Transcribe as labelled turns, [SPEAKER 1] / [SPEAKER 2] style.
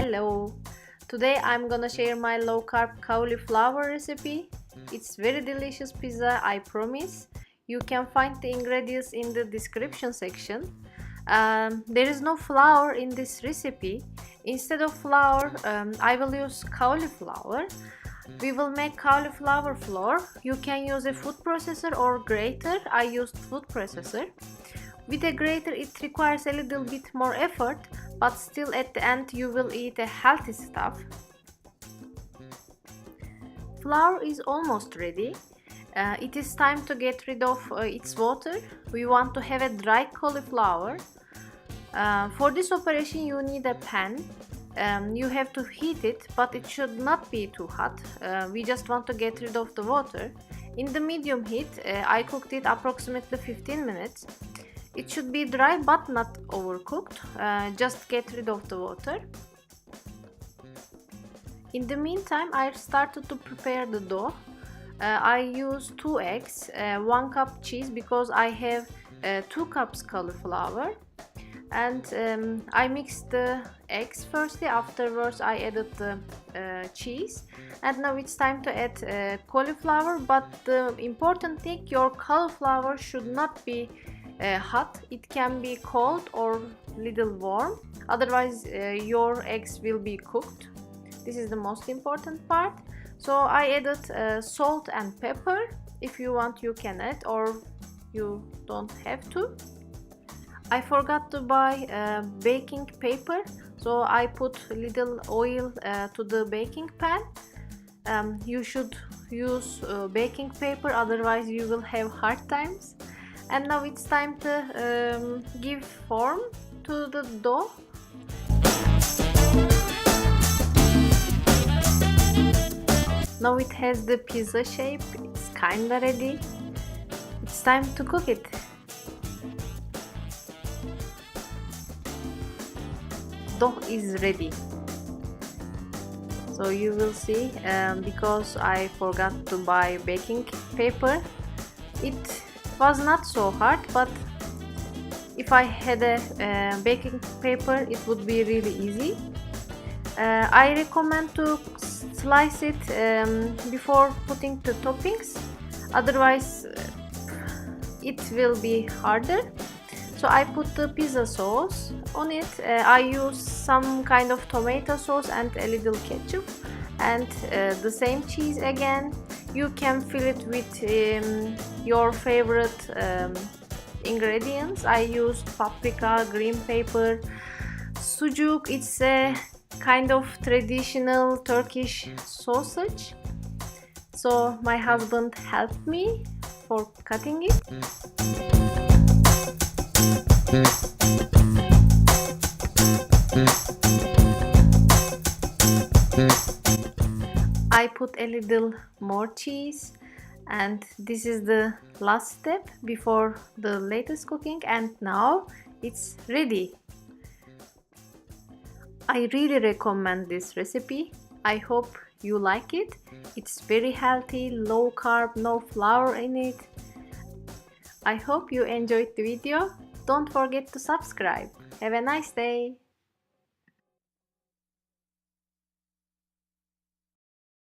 [SPEAKER 1] Hello! Today I'm gonna share my low carb cauliflower recipe. It's very delicious pizza, I promise. You can find the ingredients in the description section. Um, there is no flour in this recipe. Instead of flour, um, I will use cauliflower. We will make cauliflower flour. You can use a food processor or grater. I used food processor. With a grater it requires a little bit more effort, but still at the end you will eat a healthy stuff. Flour is almost ready. Uh, it is time to get rid of uh, its water. We want to have a dry cauliflower. Uh, for this operation you need a pan. Um, you have to heat it, but it should not be too hot. Uh, we just want to get rid of the water. In the medium heat, uh, I cooked it approximately 15 minutes. It should be dry but not overcooked. Uh, just get rid of the water. In the meantime, I started to prepare the dough. Uh, I use 2 eggs, uh, 1 cup cheese because I have uh, 2 cups cauliflower and um, I mixed the eggs firstly afterwards I added the uh, cheese and now it's time to add uh, cauliflower but the important thing your cauliflower should not be uh, hot it can be cold or little warm. Otherwise uh, your eggs will be cooked. This is the most important part. So I added uh, salt and pepper. If you want you can add or you don't have to. I forgot to buy uh, baking paper. So I put little oil uh, to the baking pan. Um, you should use uh, baking paper. Otherwise you will have hard times and now it's time to um, give form to the dough now it has the pizza shape. It's kinda ready. It's time to cook it. Dough is ready. So you will see um, because I forgot to buy baking paper it was not so hard but if I had a uh, baking paper it would be really easy. Uh, I recommend to slice it um, before putting the toppings. Otherwise uh, it will be harder. So I put the pizza sauce on it. Uh, I use some kind of tomato sauce and a little ketchup and uh, the same cheese again you can fill it with um, your favorite um, ingredients. I used paprika green pepper sucuk it's a kind of traditional Turkish sausage. So my husband helped me for cutting it put a little more cheese and this is the last step before the latest cooking and now it's ready. I really recommend this recipe. I hope you like it. It's very healthy, low carb, no flour in it. I hope you enjoyed the video. Don't forget to subscribe. Have a nice day.